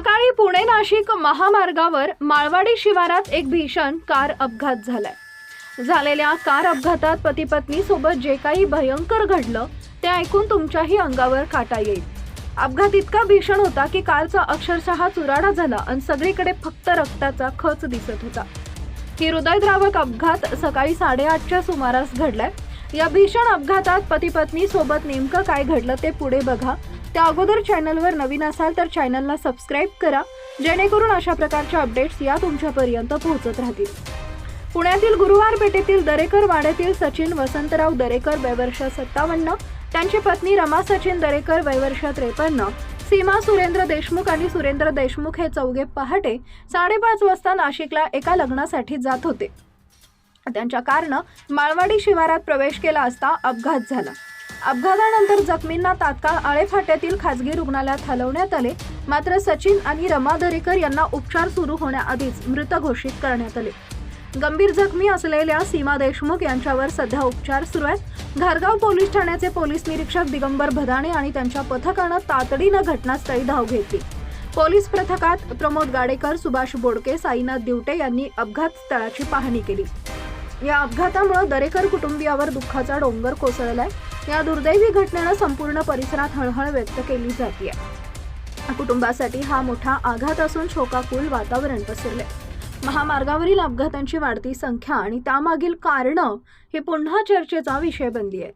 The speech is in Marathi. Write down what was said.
सकाळी पुणे नाशिक महामार्गावर माळवाडी शिवारात एक भीषण कार अपघात झालाय. झालेल्या कार अपघातात पती पत्नी सोबत जे काही भयंकर घडलं ते ऐकून तुमच्याही अंगावर काटा येईल. अपघात इतका भीषण होता की कारचा अक्षरशः चुराडा झाला आणि सगळीकडे फक्त रक्ताचा खच दिसत होता. ही हृदयद्रावक अपघात सकाळी साडेआठच्या सुमारास घडलाय. या भीषण अपघातात पती पत्नी सोबत नेमकं काय घडलं ते पुढे बघा. त्या अगोदर चॅनलवर नवीन असाल तर चॅनलला सबस्क्राईब करा जेणेकरून अशा प्रकारच्या अपडेट्स या तुमच्यापर्यंत पोहोचत राहतील. पुण्यातील गुरुवार पेठेतील दरेकर वाड्यातील सचिन वसंतराव दरेकर वयवर्ष सत्तावन्न त्यांची पत्नी रमा सचिन दरेकर वयवर्ष त्रेपन्न सीमा सुरेंद्र देशमुख आणि सुरेंद्र देशमुख हे चौघे पहाटे साडेपाच वाजता नाशिकला एका लग्नासाठी जात होते. त्यांच्या कारनं माळवाडी शिवारात प्रवेश केला असता अपघात झाला. अपघातानंतर जखमींना तात्काळ आळेफाट्यातील खासगी रुग्णालयात हलवण्यात आले. मात्र सचिन आणि रमा दरेकर यांना उपचार सुरू होण्याआधीच मृत घोषित करण्यात आले. गंभीर जखमी असलेल्या सीमा देशमुख यांच्यावर सध्या उपचार सुरू आहेत. घारगाव पोलीस ठाण्याचे पोलीस निरीक्षक दिगंबर भदाणे आणि त्यांच्या पथकानं तातडीनं घटनास्थळी धाव घेतली. पोलीस पथकात प्रमोद गाडेकर सुभाष बोडके साईनाथ दिवटे यांनी अपघात स्थळाची पाहणी केली. या अपघातामुळे दरेकर कुटुंबियावर दुःखाचा डोंगर कोसळलाय. या दुर्दैवी घटनेनं संपूर्ण परिसरात हळहळ व्यक्त केली जाते कुटुंबासाठी हा मोठा आघात असून शोकाकुल वातावरण पसरले महामार्गावरील अपघातांची वाढती संख्या आणि त्यामागील कारणं हे पुन्हा चर्चेचा विषय बनली आहे.